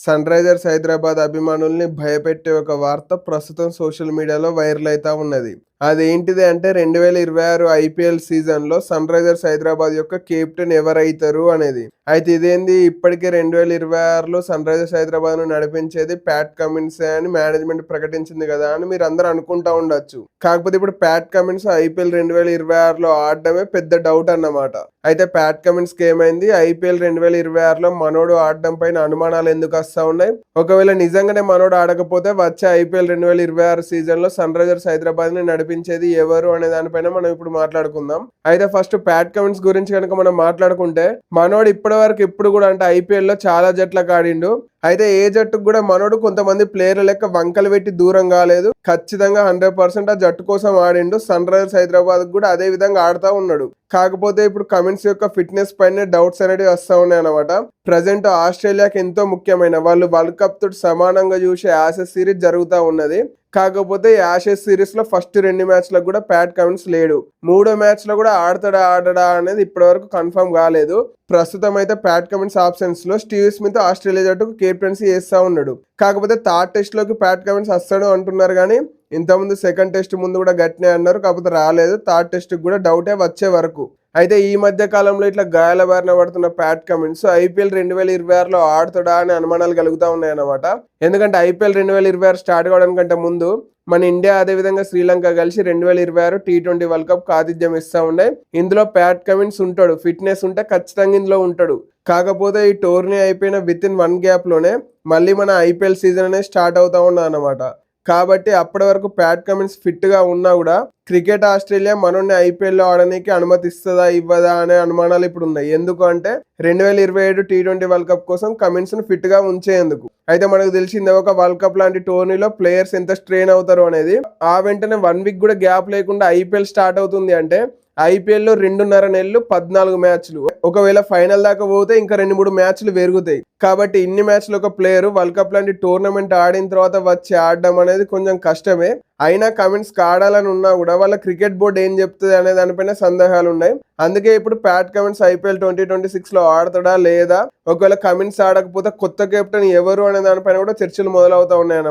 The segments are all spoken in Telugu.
సన్ రైజర్స్ హైదరాబాద్ అభిమానుల్ని భయపెట్టే ఒక వార్త ప్రస్తుతం సోషల్ మీడియాలో వైరల్ అవుతా ఉన్నది. అదేంటిది అంటే రెండు వేల ఇరవై ఆరు ఐపీఎల్ సీజన్లో సన్ రైజర్స్ హైదరాబాద్ యొక్క కెప్టెన్ ఎవరైతారు అనేది. అయితే ఇదేంది? ఇప్పటికే రెండు వేల ఇరవై ఆరులో సన్ రైజర్స్ హైదరాబాద్ను నడిపించేది ప్యాట్ కమిన్స్ అని మేనేజ్మెంట్ ప్రకటించింది కదా అని మీరు అందరూ అనుకుంటా ఉండొచ్చు. కాకపోతే ఇప్పుడు ప్యాట్ కమిన్స్ ఐపీఎల్ రెండు వేల ఇరవై ఆరులో ఆడడమే పెద్ద డౌట్ అన్నమాట. అయితే ప్యాట్ కమిన్స్కి ఏమైంది? ఐపీఎల్ రెండు వేల ఇరవై ఆరులో మనోడు ఆడడం పైన అనుమానాలు ఎందుకు వస్తా ఉన్నాయి? ఒకవేళ నిజంగానే మనోడు ఆడకపోతే వచ్చే ఐపీఎల్ రెండు వేల ఇరవై ఆరు సీజన్లో సన్ రైజర్స్ హైదరాబాద్ని నడిపి నడిపించేది ఎవరు అనే దానిపైన మనం ఇప్పుడు మాట్లాడుకుందాం. అయితే ఫస్ట్ ప్యాట్ కమిన్స్ గురించి కనుక మనం మాట్లాడుకుంటే మనోడు ఇప్పటి వరకు ఇప్పుడు కూడా అంటే ఐపీఎల్లో చాలా జట్లకు ఆడిండు. అయితే ఏ జట్టుకు కూడా మనోడు కొంతమంది ప్లేయర్ల లెక్క వంకలు పెట్టి దూరం కాలేదు. ఖచ్చితంగా హండ్రెడ్ పర్సెంట్ ఆ జట్టు కోసం ఆడిండు. సన్ రైజర్స్ హైదరాబాద్ కూడా అదే విధంగా ఆడుతూ ఉన్నాడు. కాకపోతే ఇప్పుడు కమిన్స్ యొక్క ఫిట్నెస్ పైన డౌట్స్ అనేవి వస్తూ ఉన్నాయి అనమాట ప్రజెంట్ ఆస్ట్రేలియాకి ఎంతో ముఖ్యమైన వాళ్ళు వరల్డ్ కప్ తోటి సమానంగా చూసే యాసెస్ సిరీస్ జరుగుతూ ఉన్నది. కాకపోతే యాషెస్ సిరీస్లో ఫస్ట్ రెండు మ్యాచ్లకు కూడా ప్యాట్ కమిన్స్ లేడు. మూడో మ్యాచ్లో కూడా ఆడతాడా ఆడడా అనేది ఇప్పటి వరకు కన్ఫర్మ్ కాలేదు. ప్రస్తుతం అయితే ప్యాట్ కమిన్స్ ఆప్షన్స్లో స్టీవ్ స్మిత్ ఆస్ట్రేలియా జట్టుకు కెప్టెన్సీ చేస్తూ ఉన్నాడు. కాకపోతే థర్డ్ టెస్ట్లోకి ప్యాట్ కమిన్స్ వస్తాడు అంటున్నారు కానీ ఇంతకుముందు సెకండ్ టెస్ట్ ముందు కూడా గట్టినే అన్నారు కాకపోతే రాలేదు. థర్డ్ టెస్ట్ కూడా డౌటే వచ్చే వరకు. అయితే ఈ మధ్య కాలంలో ఇట్లా గాయాల బారిన పడుతున్న ప్యాట్ కమిన్స్ ఐపీఎల్ రెండు వేల ఇరవై ఆరులో ఆడుతాడా అనే అనుమానాలు కలుగుతూ ఉన్నాయన్నమాట. ఎందుకంటే ఐపీఎల్ రెండు వేల ఇరవై ఆరు స్టార్ట్ కావడానికంటే ముందు మన ఇండియా అదేవిధంగా శ్రీలంక కలిసి రెండు వేల ఇరవై ఆరు టీ ట్వంటీ వరల్డ్ కప్ ఆతిథ్యం ఇస్తూ ఉన్నాయి. ఇందులో ప్యాట్ కమిన్స్ ఉంటాడు. ఫిట్నెస్ ఉంటే ఖచ్చితంగా ఇందులో ఉంటాడు. కాకపోతే ఈ టోర్నీ అయిపోయిన విత్ ఇన్ వన్ గ్యాప్లోనే మళ్ళీ మన ఐపీఎల్ సీజన్ అనేది స్టార్ట్ అవుతా ఉన్నది అనమాట కాబట్టి అప్పటి వరకు ప్యాట్ కమిన్స్ ఫిట్గా ఉన్నా కూడా క్రికెట్ ఆస్ట్రేలియా మనల్ని ఐపీఎల్లో ఆడడానికి అనుమతిస్తుందా ఇవ్వదా అనే అనుమానాలు ఇప్పుడు ఉన్నాయి. ఎందుకు అంటే రెండు వేల ఇరవై ఏడు టీ ట్వంటీ వరల్డ్ కప్ కోసం కమిన్స్ను ఫిట్గా ఉంచేందుకు. అయితే మనకు తెలిసిందే ఒక వరల్డ్ కప్ లాంటి టోర్నీలో ప్లేయర్స్ ఎంత స్ట్రెయిన్ అవుతారు అనేది ఆ వెంటనే వన్ వీక్ కూడా గ్యాప్ లేకుండా ఐపీఎల్ స్టార్ట్ అవుతుంది అంటే ఐపీఎల్లో రెండున్నర నెలలు పద్నాలుగు మ్యాచ్లు. ఒకవేళ ఫైనల్ దాకా పోతే ఇంకా రెండు మూడు మ్యాచ్లు పెరుగుతాయి. కాబట్టి ఇన్ని మ్యాచ్లు ఒక ప్లేయర్ వరల్డ్ కప్ లాంటి టోర్నమెంట్ ఆడిన తర్వాత వచ్చి ఆడడం అనేది కొంచెం కష్టమే. అయినా కమెంట్స్ ఆడాలని ఉన్నా కూడా వాళ్ళ క్రికెట్ బోర్డు ఏం చెప్తుంది అనే దానిపైన సందేహాలు ఉన్నాయి. అందుకే ఇప్పుడు Pat Cummins IPL twenty twenty సిక్స్లో ఆడతాడా లేదా? ఒకవేళ కమెంట్స్ ఆడకపోతే కొత్త కెప్టెన్ ఎవరు అనే దానిపైన కూడా చర్చలు మొదలవుతా ఉన్నాయి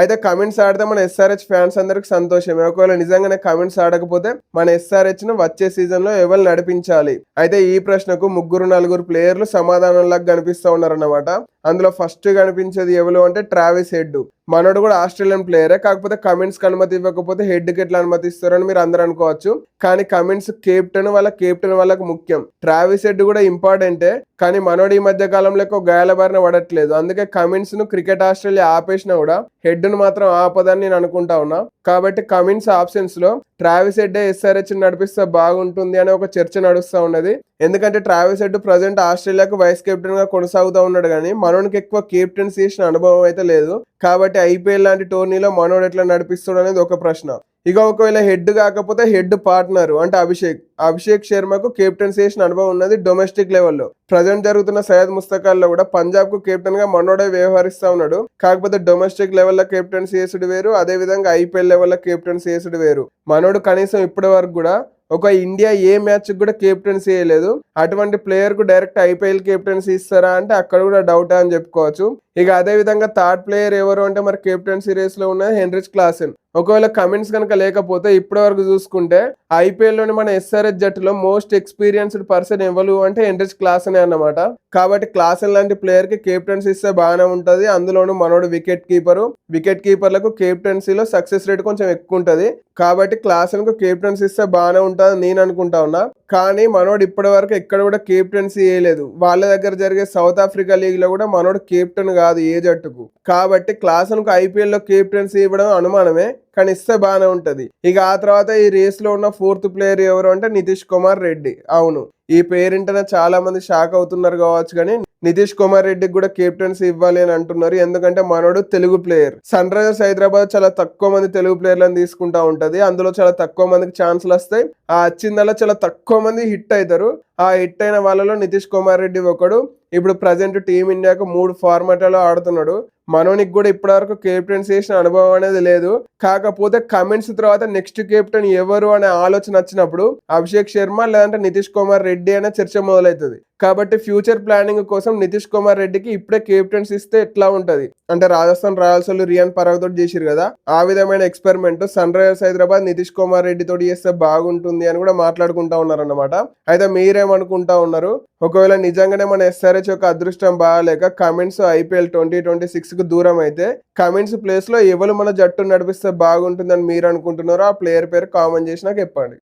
అయితే కమెంట్స్ ఆడితే మన ఎస్ఆర్హెచ్ ఫ్యాన్స్ అందరికి సంతోషమే. ఒకవేళ నిజంగానే కమెంట్స్ ఆడకపోతే మన ఎస్ఆర్హెచ్ను వచ్చే సీజన్లో ఎవరు నడిపించాలి? అయితే ఈ ప్రశ్నకు ముగ్గురు నలుగురు ప్లేయర్లు సమాధానంలాగా కనిపిస్తా ఉన్నారన్నమాట. అందులో ఫస్ట్ కనిపించేది ఎవరు అంటే ట్రావిస్ హెడ్ మనోడు కూడా ఆస్ట్రేలియన్ ప్లేయరే కాకపోతే కమెంట్స్కి అనుమతి ఇవ్వకపోతే హెడ్కి ఎట్లా అనుమతి ఇస్తారని మీరు అందరూ అనుకోవచ్చు. కానీ కమెంట్స్ కెప్టెన్ వాళ్ళ కెప్టెన్ వాళ్ళకి ముఖ్యం. ట్రావిస్ హెడ్ కూడా ఇంపార్టెంటే కానీ మనోడు ఈ మధ్య కాలంలో ఎక్కువ గాయాల బారిన పడట్లేదు. అందుకే కమెంట్స్ను క్రికెట్ ఆస్ట్రేలియా ఆపేసినా కూడా హెడ్ను మాత్రం ఆపదని నేను అనుకుంటా ఉన్నా. కాబట్టి కమెంట్స్ ఆప్షన్స్లో ట్రావిస్ హెడ్ ఎస్ఆర్హెచ్ నడిపిస్తే బాగుంటుంది అనే ఒక చర్చ నడుస్తూ ఉన్నది. ఎందుకంటే ట్రావిస్ హెడ్ ప్రజెంట్ ఆస్ట్రేలియాకు వైస్ కెప్టెన్గా కొనసాగుతూ ఉన్నాడు కానీ మనోనికి ఎక్కువ కెప్టెన్స్ చేసిన అనుభవం అయితే లేదు. కాబట్టి ఐపీఎల్ లాంటి టోర్నీలో మనోడు ఎట్లా నడిపిస్తాడు అనేది ఒక ప్రశ్న. ఇక ఒకవేళ హెడ్ కాకపోతే హెడ్ పార్ట్నర్ అంటే అభిషేక్. అభిషేక్ శర్మకు కెప్టెన్స్ చేసిన అనుభవం ఉన్నది డొమెస్టిక్ లెవెల్లో. ప్రజెంట్ జరుగుతున్న సయ్యద్ ముస్తకాల్లో కూడా పంజాబ్కు కెప్టెన్గా మనోడే వ్యవహరిస్తా ఉన్నాడు. కాకపోతే డొమెస్టిక్ లెవెల్లో కెప్టెన్స్ చేసుడు వేరు అదే విధంగా ఐపీఎల్ లెవెల్లో కెప్టెన్స్ చేసుడు వేరు. మనోడు కనీసం ఇప్పటి వరకు కూడా ఒక ఇండియా ఏ మ్యాచ్ కూడా కెప్టెన్సీ చేయలేదు అటువంటి ప్లేయర్కు డైరెక్ట్ ఐపీఎల్ కెప్టెన్సీ ఇస్తారా అంటే అక్కడ కూడా డౌట్ అని చెప్పుకోవచ్చు. ఇక అదే విధంగా థర్డ్ ప్లేయర్ ఎవరు అంటే మరి కెప్టెన్సీ రేస్లో ఉన్న హెన్రిచ్ క్లాసెన్. ఒకవేళ కమెంట్స్ కనుక లేకపోతే ఇప్పటి వరకు చూసుకుంటే ఐపీఎల్లోని మన ఎస్ఆర్ఎస్ జట్టులో మోస్ట్ ఎక్స్పీరియన్స్డ్ పర్సన్ ఎవరు అంటే హెన్రిచ్ క్లాసనే అన్నమాట. కాబట్టి క్లాసన్ లాంటి ప్లేయర్కి కెప్టెన్సీ ఇస్తే బాగానే ఉంటది. అందులోనూ మనోడు వికెట్ కీపరు వికెట్ కీపర్లకు కెప్టెన్సీలో సక్సెస్ రేట్ కొంచెం ఎక్కువ ఉంటది. కాబట్టి క్లాసన్కు కెప్టెన్సీ ఇస్తే బాగానే ఉంటుంది నేను అనుకుంటా ఉన్నా. కానీ మనోడు ఇప్పటి వరకు ఎక్కడ కూడా కెప్టెన్సీ వేయలేదు. వాళ్ళ దగ్గర జరిగే సౌత్ ఆఫ్రికా లీగ్లో కూడా మనోడు కెప్టెన్ కాదు ఏ జట్టుకు. కాబట్టి క్లాసన్కు ఐపీఎల్లో కెప్టెన్సీ ఇవ్వడం అనుమానమే. కానీ ఇస్తే బాగానే ఉంటుంది. ఇక ఆ తర్వాత ఈ రేస్లో ఉన్న ఫోర్త్ ప్లేయర్ ఎవరు అంటే నితీష్ కుమార్ రెడ్డి. అవును. ఈ పేరింటనే చాలా మంది షాక్ అవుతున్నారు కావచ్చు కానీ నితీష్ కుమార్ రెడ్డికి కూడా కెప్టెన్సీ ఇవ్వాలి అని అంటున్నారు. ఎందుకంటే మనోడు Telugu player sun Risers Hyderabad చాలా తక్కువ మంది తెలుగు ప్లేయర్లను తీసుకుంటా ఉంటది. అందులో చాలా తక్కువ మందికి ఛాన్సులు వస్తాయి. ఆ వచ్చిందల్లా చాలా తక్కువ మంది హిట్ అవుతారు ఆ హిట్ అయిన వాళ్ళలో నితీష్ కుమార్ రెడ్డి ఒకడు. ఇప్పుడు ప్రజెంట్ టీమిండియాకు మూడు ఫార్మాట్లలో ఆడుతున్నాడు. మనోనికి కూడా ఇప్పటివరకు కెప్టెన్స్ చేసిన అనుభవం అనేది లేదు. కాకపోతే కమెంట్స్ తర్వాత నెక్స్ట్ కెప్టెన్ ఎవరు అనే ఆలోచన వచ్చినప్పుడు అభిషేక్ శర్మ లేదంటే నితీష్ కుమార్ రెడ్డి అనే చర్చ మొదలవుతుంది కాబట్టి ఫ్యూచర్ ప్లానింగ్ కోసం నితీష్ కుమార్ రెడ్డికి ఇప్పుడే కెప్టెన్స్ ఇస్తే ఎట్లా ఉంటది? అంటే రాజస్థాన్ రాయల్స్ వాళ్ళు రియాన్ పరాగ్ తోటి చేసిరు కదా? ఆ విధమైన experiment sun Risers Hyderabad Nitish Kumar Reddy తోటి చేస్తే బాగుంటుంది అని కూడా మాట్లాడుకుంటా ఉన్నారన్నమాట. అయితే మీరేమనుకుంటా ఉన్నారు? ఒకవేళ నిజంగానే మన ఎస్ఆర్హెచ్ యొక్క అదృష్టం బాగాలేక Cummins IPL twenty twenty six కు దూరం అయితే కమెంట్స్ ప్లేస్లో ఎవరు మన జట్టు నడిపిస్తే బాగుంటుందని మీరు అనుకుంటున్నారో ఆ ప్లేయర్ పేరు కామెంట్ చేసి నాకు చెప్పండి.